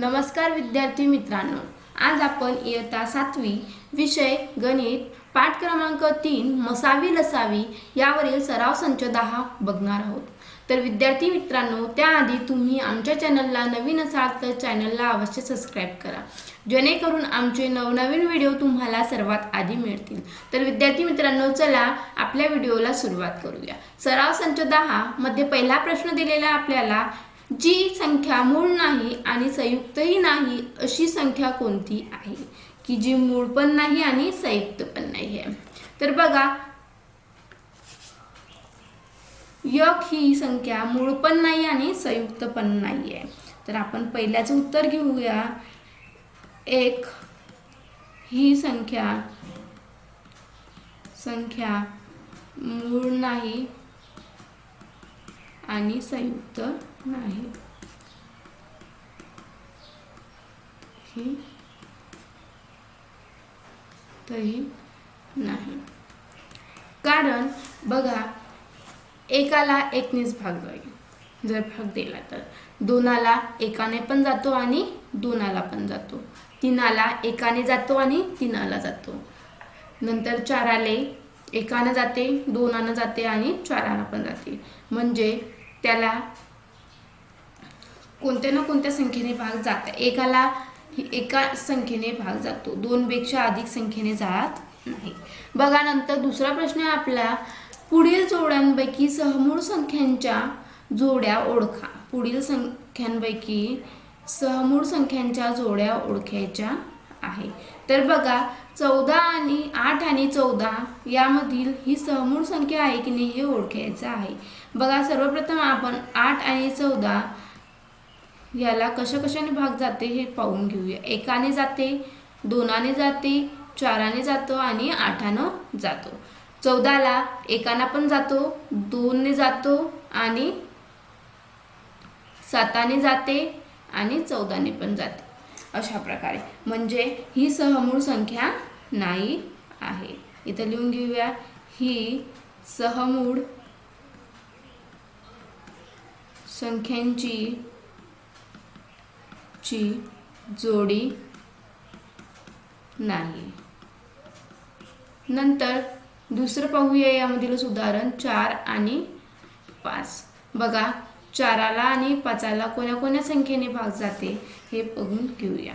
नमस्कार विद्यार्थी मित्रांनो. आज आपण इयत्ता सातवी विषय गणित पाठ क्रमांक तीन मसावी लसावी यावरील सराव संच दहा बघणार आहोत. तर विद्यार्थी मित्रांनो त्याआधी तुम्ही आमच्या चॅनलला नवीन असाल तर चॅनलला अवश्य सबस्क्राईब करा. जेणेकरून आमचे नवनवीन व्हिडिओ तुम्हाला सर्वात आधी मिळतील. तर विद्यार्थी मित्रांनो चला आपल्या व्हिडिओला सुरुवात करूया. सराव संच दहा मध्ये पहिला प्रश्न दिलेला आपल्याला जी संख्या मूळ नाही आणि संयुक्तही नाही अशी संख्या कोणती आहे? की जी मूळ पण नाही आणि संयुक्त पण नाही आहे. तर बघा यक ही संख्या मूळ पण नाही आणि संयुक्त पण नाही आहे. तर आपण पहिल्याचं उत्तर घेऊया. एक ही संख्या संख्या मूळ नाही आणि संयुक्त नाही. ही तही नाही. कारण बघा एकाला एकनेच भाग जाईल. जर भाग दिला तर. दोनाला एकाने पण जातो आणि दोनाला पण जातो. तीनाला एकाने जातो आणि तीनाला जातो. नंतर चाराले एकानं जाते दोनानं जाते आणि चारानं पण जाते. म्हणजे त्याला कोणत्या ना कोणत्या संख्येने भाग जात एकाला एका संख्येने भाग जातो. दोनपेक्षा अधिक संख्येने जात नाही. बघा नंतर दुसरा प्रश्न आहे आपला. पुढील जोड्यांपैकी सहमूळ संख्यांच्या जोड्या ओळखा. पुढील संख्यांपैकी सहमूळ संख्यांच्या जोड्या ओळखायच्या आहे. तर बघा चौदा आणि आठ आणि चौदा यामधील ही सहमूळ संख्या आहे की नाही हे ओळखायचं आहे. बघा सर्वप्रथम आपण आठ आणि चौदा याला कशा कशाने भाग जाते हे पाहून घेऊया. एकाने जाते दोनाने जाते चाराने जातो आणि आठानं जातो. चौदाला एकाना पण जातो दोनने जातो आणि साताने जाते आणि चौदाने पण जाते. अशा प्रकारे. म्हणजे ही सहमूळ संख्या नाही आहे. इथं लिहून घेऊया. ही सहमूळ संख्यांची ची जोडी नाही नंतर दुसरं पाहूया यामधील उदाहरण चार आणि पाच. बघा चाराला आणि पाचाला कोण्या कोण्या संख्येने भाग जाते हे बघून घेऊया.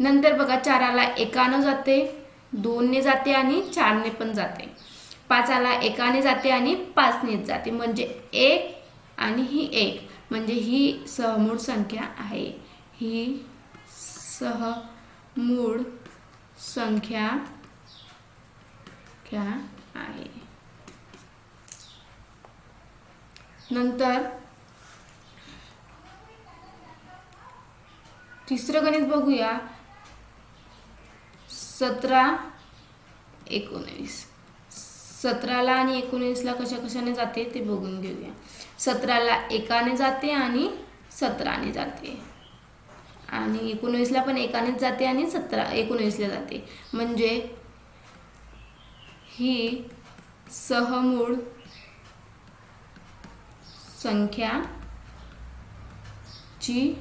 नंतर बघा चाराला एकानं जाते दोनने जाते आणि चारने पण जाते. पाचाला एकाने जाते आणि पाचनेच जाते. म्हणजे एक आणि ही एक. म्हणजे ही सहमूळ संख्या आहे. ही सह मूळ संख्या क्या आहे. नंतर तिसरं गणित बघूया. सतरा एकोणीस. सतराला आणि एकोणीसला कशा कशाने जाते ते बघून घेऊया. सतराला एकाने जाते आणि सतराने जाते. आणि एकोणवीसला पण एकानेच जाते आणि सतरा एकोणवीसला जाते. म्हणजे ही सहमूळ संख्या ची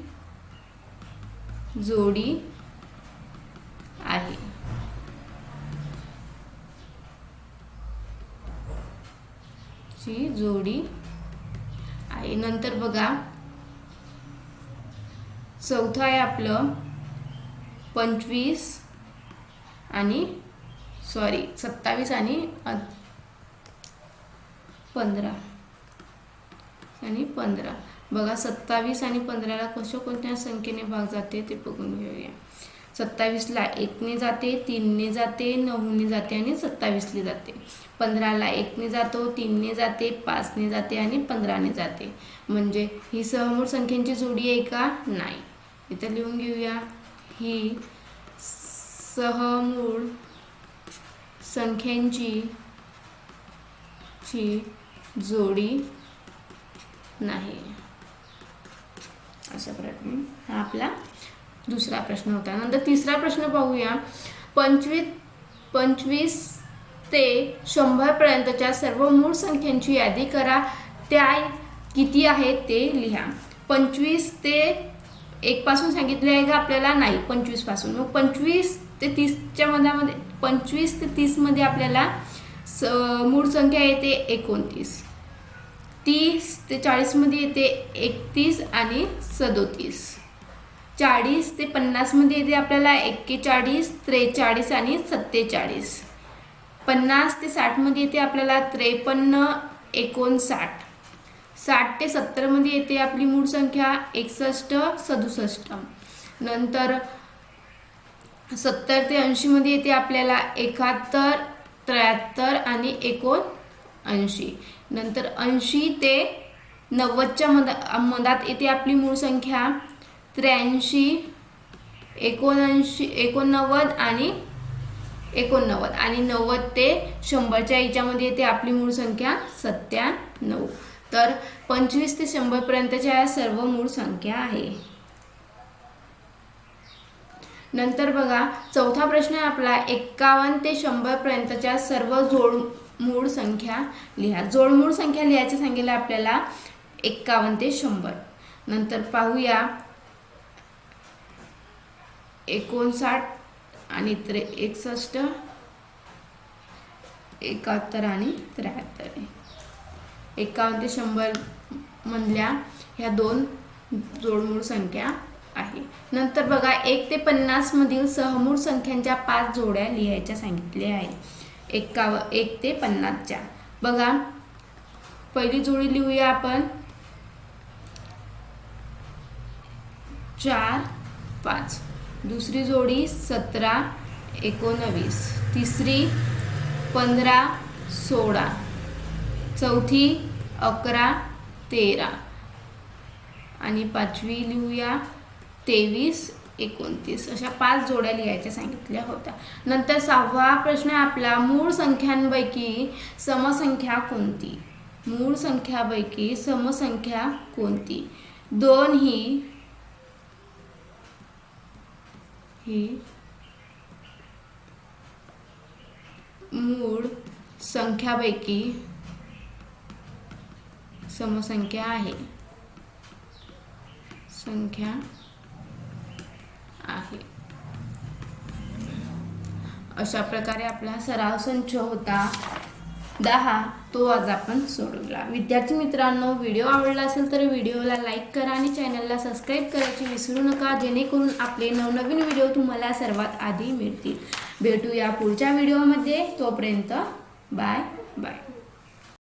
जोडी आहे. ची जोडी आहे. नंतर बघा चौथं आहे आपलं पंचवीस आणि सॉरी सत्तावीस आणि पंधरा. आणि पंधरा. बघा सत्तावीस आणि पंधराला कशा कोणत्या संख्येने भाग जाते ते बघून घेऊया. सत्तावीसला एकने जाते तीनने जाते नऊने जाते आणि सत्तावीसने जाते. पंधराला एकने जातो तीनने जाते पाचने जाते आणि पंधराने जाते. म्हणजे ही सहमूळ संख्यांची जोडी आहे का? नाही. इथं लिहून घेऊया. ही सहमूळ संख्यांची ची जोडी नाही. अशा प्रकारे. हा आपला दुसरा प्रश्न होता. नंतर तिसरा प्रश्न पाहूया. पंचवीस पंचवीस ते शंभरपर्यंतच्या सर्व मूळ संख्यांची यादी करा. त्या किती आहेत ते लिहा. पंचवीस ते एक पासून सांगितले आहे का आपल्याला? नाही पंचवीसपासून मग पंचवीस ते तीसच्या मधामध्ये पंचवीस ते तीसमध्ये आपल्याला स मूळ संख्या येते एकोणतीस. तीस ते चाळीसमध्ये येते एकतीस आणि सदोतीस. चाळीस ते पन्नासमध्ये येते आपल्याला एक्केचाळीस त्रेचाळीस आणि सत्तेचाळीस. पन्नास ते साठमध्ये येते आपल्याला त्रेपन्न एकोणसाठ. साठ ते सत्तरमध्ये येते आपली मूळ संख्या एकसष्ट सदुसष्ट. नंतर सत्तर ते ऐंशीमध्ये येते आपल्याला एकाहत्तर त्र्याहत्तर आणि एकोणऐंशी. नंतर ऐंशी ते नव्वदच्या मधा मधात येते आपली मूळ संख्या त्र्याऐंशी एकोणऐंशी एकोणनव्वद आणि एकोणनव्वद. आणि नव्वद ते शंभरच्या याच्यामध्ये येते आपली मूळ संख्या सत्त्याण्णव. तर पंचवीस ते शंभरपर्यंतच्या या सर्व मूळ संख्या आहे. नंतर बघा चौथा प्रश्न आहे आपला एक्कावन्न ते शंभर पर्यंतच्या सर्व जोड मूळ संख्या लिहा. जोड मूळ संख्या लिहायचं सांगितलं आपल्याला एक्कावन्न ते शंभर. नंतर पाहूया एकोणसाठ आणि त्रे एकसष्ट एकाहत्तर आणि त्र्याहत्तर. एकावन्न ते शंभर मधल्या ह्या दोन जोडमूळ संख्या आहे. नंतर बघा एक ते पन्नास मधील सहमूळ संख्यांच्या पाच जोड्या लिहायच्या सांगितल्या आहे एकाव एक ते पन्नासच्या. बघा पहिली जोडी लिहूया आपण. चार पाच. दुसरी जोडी सतरा एकोणवीस. तिसरी पंधरा सोळा. चौथी अकरा तेरा. आणि पाचवी लिहूया तेवीस एकोणतीस. अशा पाच जोड्या लिहायच्या सांगितल्या होत्या. नंतर सहावा प्रश्न आहे आपला मूळ संख्यांपैकी समसंख्या कोणती? मूळ संख्यापैकी समसंख्या कोणती? दोन ही ही मूळ संख्यापैकी समसंख्या आहे. संख्या आहे. अशा प्रकारे आपला सराव संच होता. दहा तो आज आपण सोडवला. विद्यार्थी मित्रांनो व्हिडिओ आवडला असेल तर व्हिडिओला लाईक करा आणि चॅनलला सबस्क्राईब करायची विसरू नका. जेणेकरून आपले नवनवीन व्हिडिओ तुम्हाला सर्वात आधी मिळतील. भेटूया पुढच्या व्हिडिओमध्ये. तोपर्यंत बाय बाय